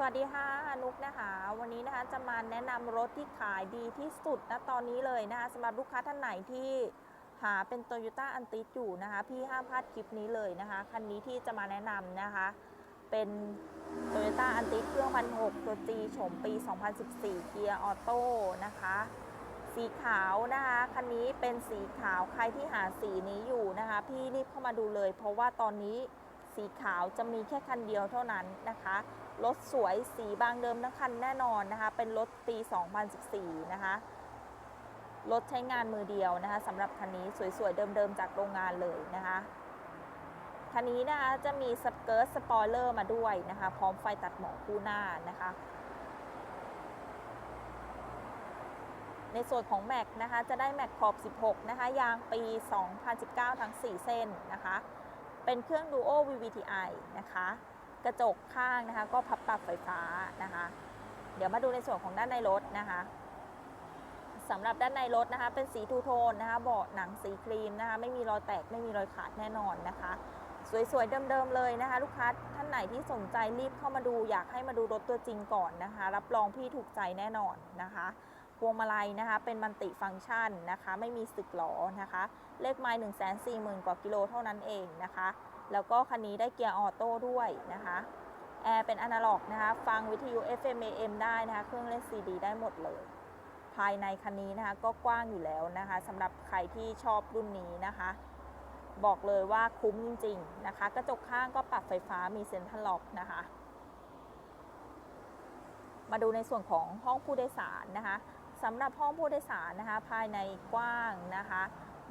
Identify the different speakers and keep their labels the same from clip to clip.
Speaker 1: สวัสดีค่ะนุกนะคะ วันนี้นะคะจะมาแนะนำรถที่ขายดีที่สุดนะตอนนี้เลยนะคะสำหรับลูกค้าท่านไหนที่หาเป็น t o y ยต้าอันติอยู่นะคะ พี่ห้ามพลาดคลิปนี้เลยนะคะ คันนี้ที่จะมาแนะนำนะคะ เป็น t o y ยต้าอันติเครื่องพันหกตัว G โฉมปี 2014 เกียร์ออโต้นะคะ สีขาวนะคะ คันนี้เป็นสีขาวใครที่หาสีนี้อยู่นะคะ พี่รีบเข้ามาดูเลย เพราะว่าตอนนี้ สีขาวจะมีแค่คันเดียวเท่านั้นนะคะ รถสวยสีบางเดิมทั้งคันแน่นอนนะคะ เป็นรถปี 2014 นะคะ รถใช้งานมือเดียวนะคะสำหรับคันนี้สวยๆ เดิมๆ จากโรงงานเลยนะคะ คันนี้นะคะจะมีสเกิร์ตสปอยเลอร์มาด้วยนะคะ พร้อมไฟตัดหมอกคู่หน้านะคะในส่วนของแม็กนะคะจะได้แม็กขอบ 16 นะคะ ยางปี 2019 ทั้ง 4 เส้นนะคะ เป็นเครื่อง Duo VVTi นะคะ กระจกข้างนะคะ ก็พับปรับไฟฟ้านะคะ เดี๋ยวมาดูในส่วนของด้านในรถนะคะสำหรับด้านในรถนะคะ เป็นสีทูโทนนะคะเบาะหนังสีครีมนะคะ ไม่มีรอยแตกไม่มีรอยขาดแน่นอนนะคะ สวยๆเดิมๆเลยนะคะ ลูกค้าท่านไหนที่สนใจรีบเข้ามาดูอยากให้มาดูรถตัวจริงก่อนนะคะ รับรองพี่ถูกใจแน่นอนนะคะ พวงมาลัยนะคะ เป็นมันติฟังก์ชันนะคะ ไม่มีสึกหลอนะคะ เลขไมล์1 4 0 0 0 0กว่ากิโลเท่านั้นเองนะคะ แล้วก็คันนี้ได้เกียร์ออโต้ด้วยนะคะแอร์เป็นอนาล็อกนะคะ ฟังวิทยุ FM AM ได้นะคะ เครื่องเล่น CD ได้หมดเลย ภายในคันนี้นะคะ ก็กว้างอยู่แล้วนะคะสำหรับใครที่ชอบรุ่นนี้นะคะ บอกเลยว่าคุ้มจริง ๆ นะคะ กระจกข้างก็ปรับไฟฟ้ามีเซ็นทรัลล็อกนะคะ มาดูในส่วนของห้องผู้โดยสารนะคะ สำหรับห้องผู้โดยสารนะคะ ภายในกว้างนะคะ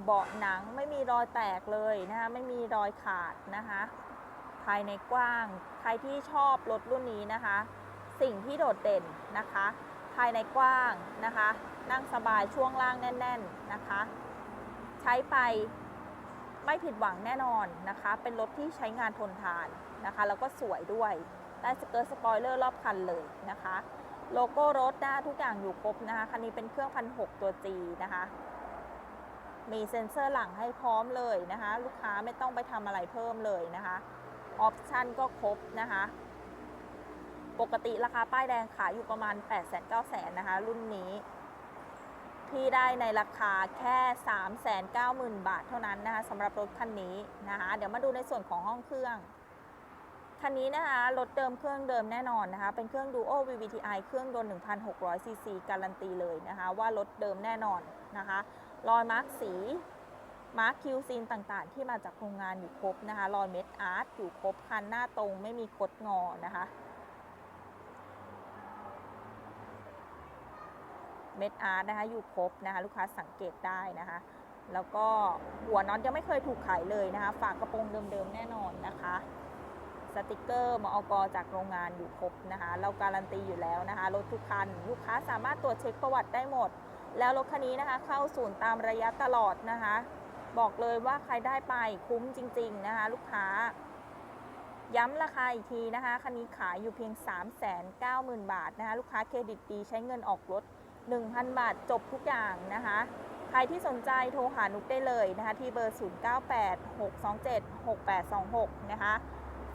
Speaker 1: เบาะหนังไม่มีรอยแตกเลยนะคะ ไม่มีรอยขาดนะคะ ภายในกว้าง ใครที่ชอบรถรุ่นนี้นะคะ สิ่งที่โดดเด่นนะคะ ภายในกว้างนะคะ นั่งสบายช่วงล่างแน่น ๆนะคะ ใช้ไปไม่ผิดหวังแน่นอนนะคะ เป็นรถที่ใช้งานทนทานนะคะ แล้วก็สวยด้วย ได้สเกิร์ตสปอยเลอร์รอบคันเลยนะคะ โลโก้รถนะทุกอย่างอยู่ครบนะคะ คันนี้เป็นเครื่องพันหตัว G นะคะ มีเซ็นเซอร์หลังให้พร้อมเลยนะคะ ลูกค้าไม่ต้องไปทำอะไรเพิ่มเลยนะคะออปชันก็ครบนะคะ ปกติราคาป้ายแดงขายอยู่ประมาณ 8 9 0 0 0 0นะคะ รุ่นนี้พี่ได้ในราคาแค่ 390,000 บาทเท่านั้นนะคะสำหรับรถคันนี้นะคะ เดี๋ยวมาดูในส่วนของห้องเครื่อง คันนี้นะคะรถเดิมเครื่องเดิมแน่นอนนะคะ เป็นเครื่อง Duo VVTi เครื่องยนต์ 1,600 ซีซีการันตีเลยนะคะ ว่ารถเดิมแน่นอนนะคะ รอยมาร์กสี มาร์คคิวซีนต่างๆ ที่มาจากโรงงานอยู่ครบนะคะ รอยเม็ดอาร์ตอยู่ครบ คันหน้าตรงไม่มีคดงอนะคะ เม็ดอาร์ตนะคะอยู่ครบนะคะ ลูกค้าสังเกตได้นะคะแล้วก็หัวน็อตยังไม่เคยถูกขายเลยนะคะ ฝากกระโปรงเดิมๆแน่นอนนะคะ สติกเกอร์มอกจากโรงงานอยู่ครบนะคะ เราการันตีอยู่แล้วนะคะ รถทุกคัน ลูกค้าสามารถตรวจเช็คประวัติได้หมด แล้วรถคันนี้นะคะเข้าศูนย์ตามระยะตลอดนะคะ บอกเลยว่าใครได้ไปคุ้มจริง ๆนะคะ ลูกค้า ย้ำราคาอีกทีนะคะ คันนี้ขายอยู่เพียง 390,000 บาทนะคะ ลูกค้าเครดิตดีใช้เงินออกรถ 1,000 บาทจบทุกอย่างนะคะใครที่สนใจโทรหานุกได้เลยนะคะ ที่เบอร์ 0986276826 นะคะ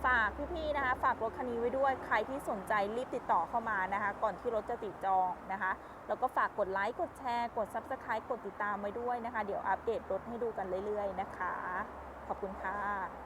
Speaker 1: ฝากพี่ๆนะคะ ฝากรถคันนี้ไว้ด้วย ใครที่สนใจรีบติดต่อเข้ามานะคะ ก่อนที่รถจะติดจองนะคะ แล้วก็ฝากกดไลค์ กดแชร์ กด Subscribe กดติดตามไว้ด้วยนะคะ เดี๋ยวอัปเดตรถให้ดูกันเรื่อยๆนะคะ ขอบคุณค่ะ